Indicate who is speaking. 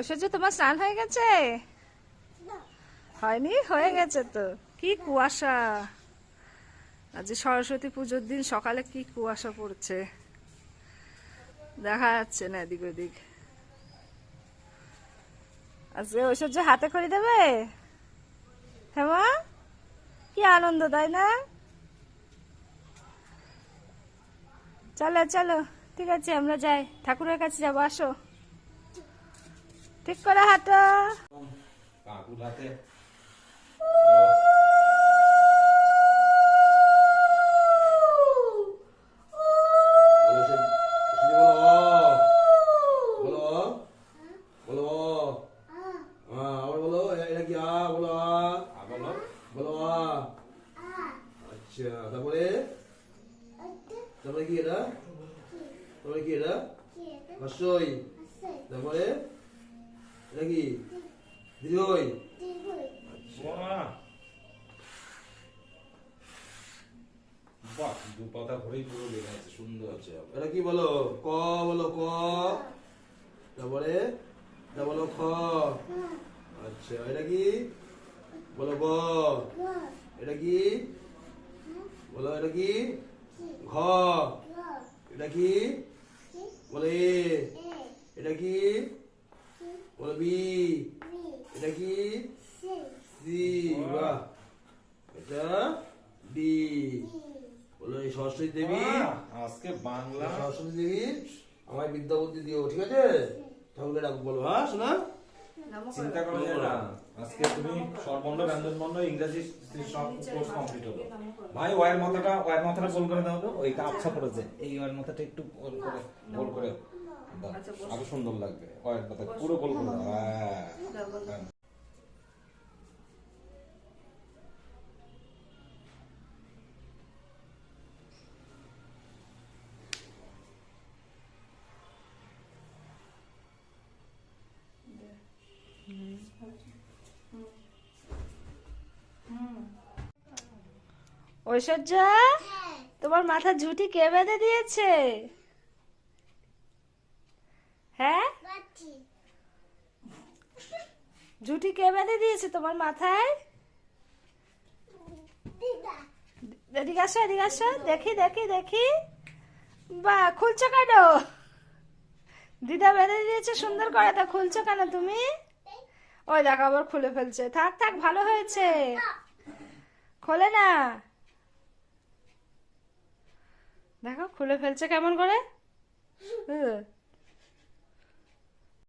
Speaker 1: ঐশ্বর্য তোমার স্নান হয়ে গেছে? হয়নি? হয়ে গেছে তো। কি কুয়াশা। আজ সরস্বতী পুজোর দিন সকালে কি কুয়াশা পড়ছে। দেখা যাচ্ছে না এদিক ওদিক। আজকে ঐশ্বর্য হাতে করে দেবে? হ্যাঁ? কি আনন্দ তাই না? চলো চলো। ঠিক আছে আমরা যাই। ঠাকুরের কাছে যাব আসো। ঠিক করে হাঁটো।
Speaker 2: কাকুর হাতে বলো সে- সে বলো অ। বলো অ। বলো অ। আ, আবার বলো এটা কি আ বলো আ বলো বলো আ। আচ্ছা তারপরে? তারপরে কি এটা? তারপরে কি এটা? হর্ষই। তারপরে? এটা কি? দীর্ঘই
Speaker 3: বাহ দু পাতা ভরেই পুরো লেগে আছে সুন্দর আছে
Speaker 2: এটা কি বলো? ক বলো ক। তারপরে? এটা বলো খ। আচ্ছা এটা কি? বলো গ। এটা কি? বলো এটা কি? ঘ। এটা কি? বলো এটা কি? বলো বি এটা কি? সি। বাহ। এটা ডি। বলো এই সরস্বতী দেবী।
Speaker 3: আজকে বাংলা।
Speaker 2: সরস্বতী দেবী আমায় বিদ্যা বুদ্ধি দিও ঠিক আছে? ঠাকুরকে ডাকবো বলো হ্যাঁ শোনা?
Speaker 3: চিন্তা করা না আজকে তুমি স্বরবর্ণ ব্যঞ্জন বর্ণ ইংরেজি সব কোর্স কমপ্লিট হলো। ভাই ওয়ার মাথাটা ওয়ার মাথাটা গোল করে দাও তো ওইটা আচ্ছা করেছে এই ওয়ার মাথাটা একটু গোল করে গোল করে আরও সুন্দর লাগবে। ওয়ার মাথা পুরো গোল করে হ্যাঁ হ্যাঁ।
Speaker 1: ঐশ্বর্য তোমার মাথা ঝুটি কে বেঁধে দিয়েছে? হ্যাঁ? ঝুটি কে বেঁধে দিয়েছে তোমার মাথায়? এদিকে আসো এদিকে আসো। দেখি দেখি দেখি। বা খুলছো কেন? দিদা বেঁধে দিয়েছে সুন্দর করে তা খুলছো কেন তুমি? ওই দেখো আবার খুলে ফেলছে। থাক থাক ভালো হয়েছে। খোলে না। দেখো খুলে ফেলছে কেমন করে।